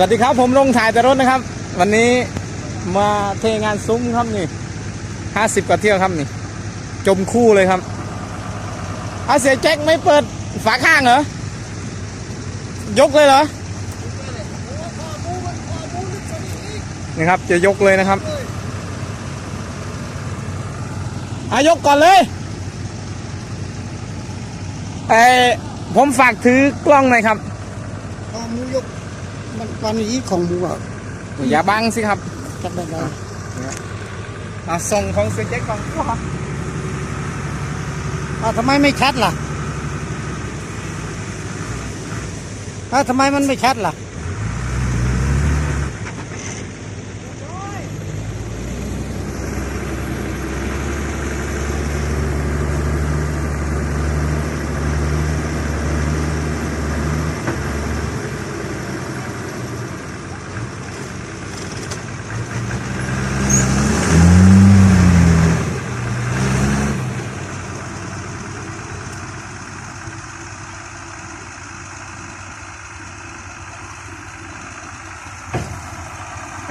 สวัสดีครับผมลงถ่ายแต่รถนะครับ วันนี้มาเทงานซุ้มครับนี่ห้าสิบกว่าเที่ยวครับนี่ จมคู่เลยครับอาเสียแจ็คไม่เปิดฝาข้างเหรอ ยกเลยเหรอ นี่ครับจะยกเลยนะครับอายกก่อนเลยเอผมฝากถือกล้องหน่อยครับข้อมูยก มันปันนี้ของมูอะอย่าบังสิครับจับได้ไหมอะส่งของเสียแจ็คก่อนอ้าวทำไมไม่ชัดล่ะอ้าวทำไมมันไม่ชัดล่ะ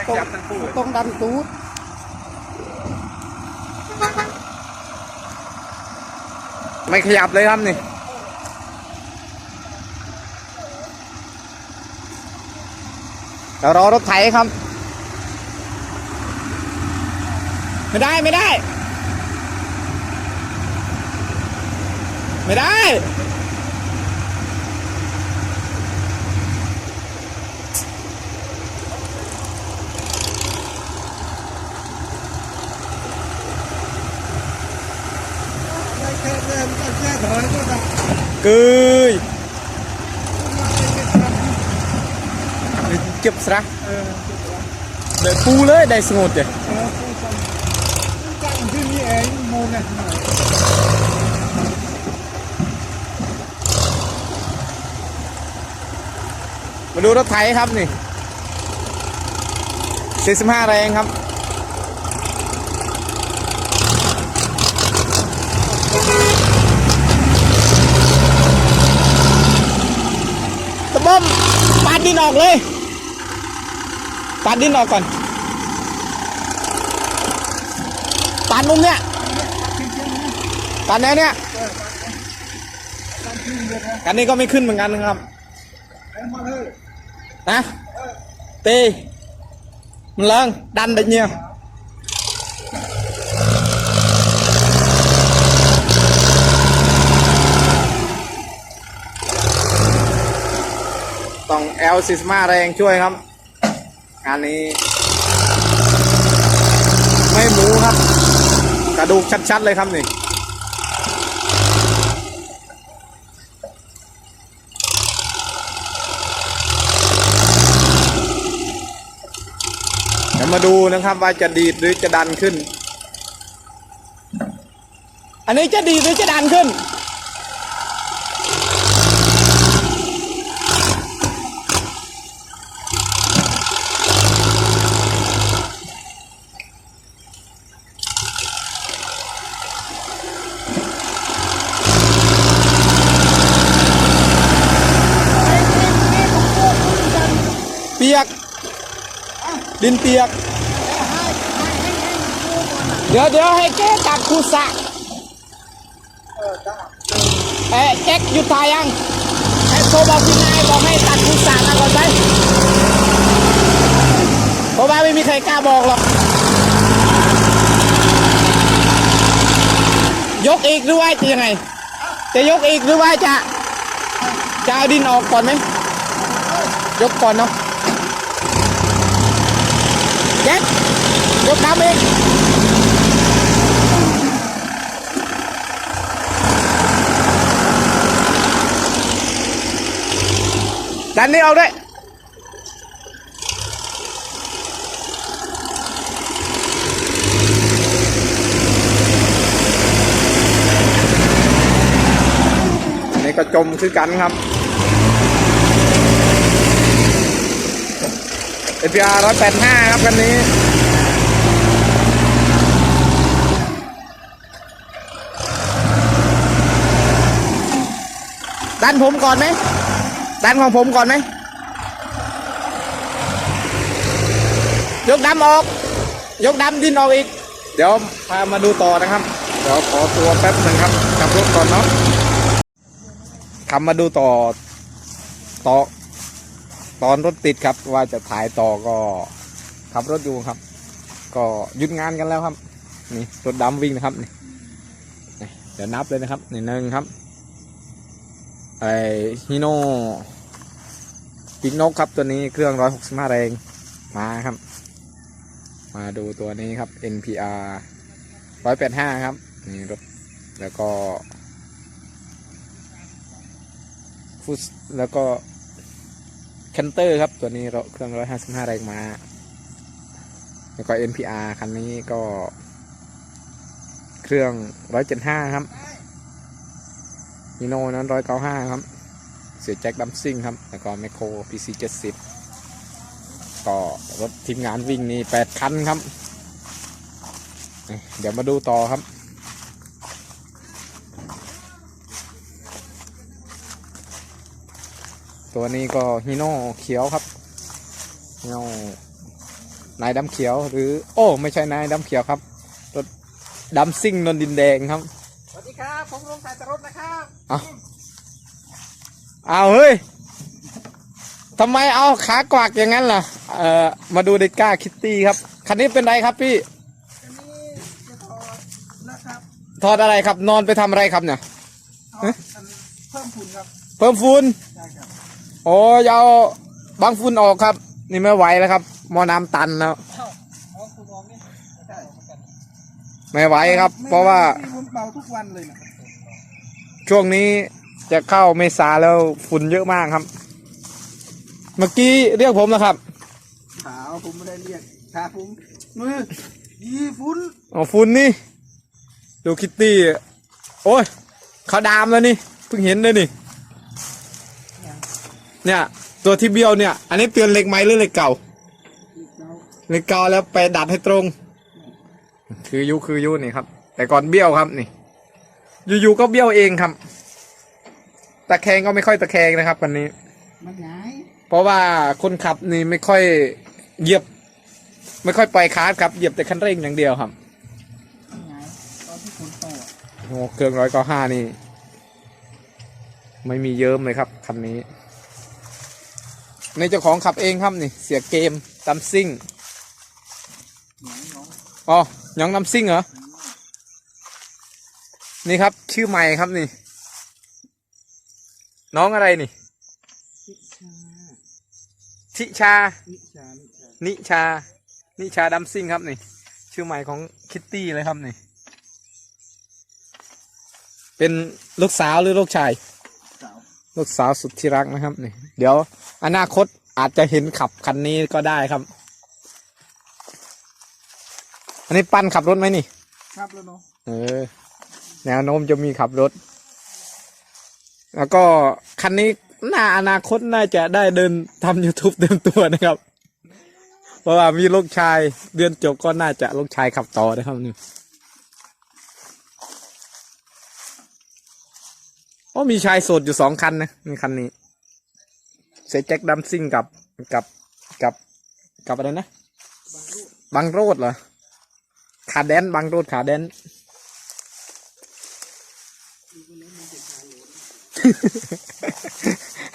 ไม่ขยับทั้งต้องดันตูดไม่ขยับเลยครับนี่เดี๋ยวรอรถไถครับ ไม่ได้ไม่ได้ ไม่ได้ ไม่แค่เดินก็แค่ถอยก็ได้ กึยเก็บซะเดี๋ยวปูเลยได้สงบเลยจังที่นี่เองมูนะมาดูรถไถครับนี่45แรงครับ ตะบ้อมปาดดินออกเลยปาดดินออกก่อนปาดมุมเนี้ยปาดแนเนี้ยกันนี้ก็ไม่ขึ้นเหมือนกันนะครับมาเลยนะตีมันเลิงดันได้ nhiều ต้องเอลซิสมาแรงช่วยครับ งานนี้ ไม่หมูครับ กระดูกชัดๆเลยครับนี่เดี๋ยวมาดูนะครับว่าจะดีดหรือจะดันขึ้น อันนี้จะดีดหรือจะดันขึ้น ดินเปียก เดี๋ยวเดี๋ยวให้แกตักคูสะเออได้เอ๊ะแจ็คหยุดถ่ายยังให้โทรบอกพี่นายบอกให้ตัดคูสะมาก่อนไปเพราะว่าไม่มีใครกล้าบอกหรอก ยกอีกหรือว่าจะยังไง จะยกอีกหรือว่าจะ จะเอาดินออกก่อนไหม ยกก่อนเนาะแจ็ค ยกตามเองดันนี้เอาด้วยนนี้ก็จมคือกันครับ APR 185 ครับคันนี้ ดันผมก่อนไหมดันของผมก่อนไหมยกดำออก ยกดำดินออกอีก เดี๋ยวพามาดูต่อนะครับ เดี๋ยวขอตัวแป๊บหนึ่งครับกับรถก่อนเนาะขับมาดูต่อต่อ ตอนรถติดครับ ว่าจะถ่ายต่อก็ขับรถอยู่ครับ ก็หยุดงานกันแล้วครับ นี่รถดำวิ่งนะครับนี่นี่เดี๋ยวนับเลยนะครับนี่หนึ่งครับ ไอฮิโน่ปีกนกครับตัวนี้เครื่องร้อยหกสิบห้าแรงมาครับ มาดูตัวนี้ครับ NPR ร้อยแปดห้าครับนี่รถแล้วก็ฟุตแล้วก็แคนเตอร์ครับตัวนี้เราเครื่องร้อยห้าสิบห้าแรงมาแล้วก็ NPR คันนี้ก็เครื่องร้อยเจ็ดห้าครับ ฮีโน่นั้นร้อยเก้าห้าครับ เสียแจ็คดัมซิงครับ แล้วก็แมคโคร PC เจ็ดสิบก็รถทีมงานวิ่งนี่แปดคันครับ เดี๋ยวมาดูต่อครับตัวนี้ก็ฮีโน่เขียวครับฮีโน่นายดำเขียวหรือ โอ้ ไม่ใช่นายดำเขียวครับรถดำซิ่งนนดินแดงครับ วัสดีครับ ผมลงสายตรถนะครับเอาเอาเฮ้ยทำไมเอาขากวักอย่างนั้นล่ะ เอ่อ มาดูเดก้าคิตตี้ครับ คันนี้เป็นไรครับพี่ อันนี้จะถอดนะครับถอดอะไรครับ นอนไปทำอะไรครับเนี่ย เอาอันเพิ่มฝุ่นครับ เพิ่มฝุ่นได้ครับ โอ้ยเอาบางฝุ่นออกครับ นี่ไม่ไหวแล้วครับ หมอน้ำตันแล้ว เอาฝุ่นออกนี่ใช่เหมือนกัน ไม่ไหวครับ เพราะว่าไม่ฝุ่นเป่าทุกวันเลยนะช่วงนี้จะเข้าเมษาแล้วฝุ่นเยอะมากครับ เมื่อกี้เรียกผมนะครับขาวผมไม่ได้เรียกขาผมมือยีฝุ่นอ๋อฝุ่นนี่ดูคิตตี้โอ้ยเขาดามแล้วนี่เพิ่งเห็นเลยนี่ เนี่ย ตัวที่เบี้ยวเนี่ย อันนี้เตือนเหล็กไหมหรือเหล็กเก่าเราเหล็กเก่าแล้วไปดัดให้ตรง คือยุคือยุนี่ครับ แต่ก่อนเบี้ยวครับนี่อยู่ๆก็เบี้ยวเองครับ ตะแคงก็ไม่ค่อยตะแคงนะครับวันนี้มันหงายเพราะว่าคนขับนี่ไม่ค่อยเหยียบ ไม่ค่อยปล่อยคาร์ดครับเหยียบแต่คันเร่งอย่างเดียวครับมันหงายตอนที่ฝนตกอะโอ้เครื่องร้อยเก้าห้านี่ ไม่มีเยิ้มเลยครับคันนี้ในเจ้าของขับเองครับนี่ เสียเกมตำซิ่ง หงายน้องอ๋อ หยองตำซิ่งเหรอ นี่ครับ ชื่อใหม่ครับนี่ น้องอะไรนี่นิชาทิชานิชานิชา นิชา นิชาดัมซิ่งครับนี่ ชื่อใหม่ของคิตตี้เลยครับนี่ เป็นลูกสาวหรือลูกชายสาวลูกสาวสุดที่รักนะครับนี่ เดี๋ยวอนาคตอาจจะเห็นขับคันนี้ก็ได้ครับ อันนี้ปั้นขับรถไหมนี่ ครับแล้วเนาะเออ แนวโน้มจะมีขับรถ แล้วก็คันนี้น่าอนาคตน่าจะได้เดินทำ YouTube เต็มตัวนะครับ เพราะว่ามีลูกชายเดือนจบก็น่าจะลูกชายขับต่อนะครับนี่โอ้มีชายโสดอยู่สองคันนะนี่คันนี้เซแจ็คดัมซิ่งกับกับกับกับอะไรนะ บังโรดเหรอ ขาแดนบังโรดขาแดน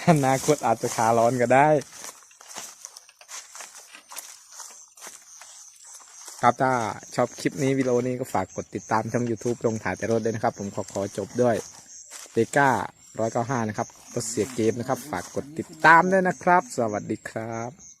อนาคตอาจจะขาร้อนก็ได้ ครับถ้าชอบคลิปนี้วิดีโอนี้ก็ฝากกดติดตามช่อง YouTube ลงถ่ายแต่รถด้วยนะครับ ผมขอขอจบด้วยเดก้าร้อยเก้าห้านะครับรถเสียเกมนะครับ ฝากกดติดตามด้วยนะครับ สวัสดีครับ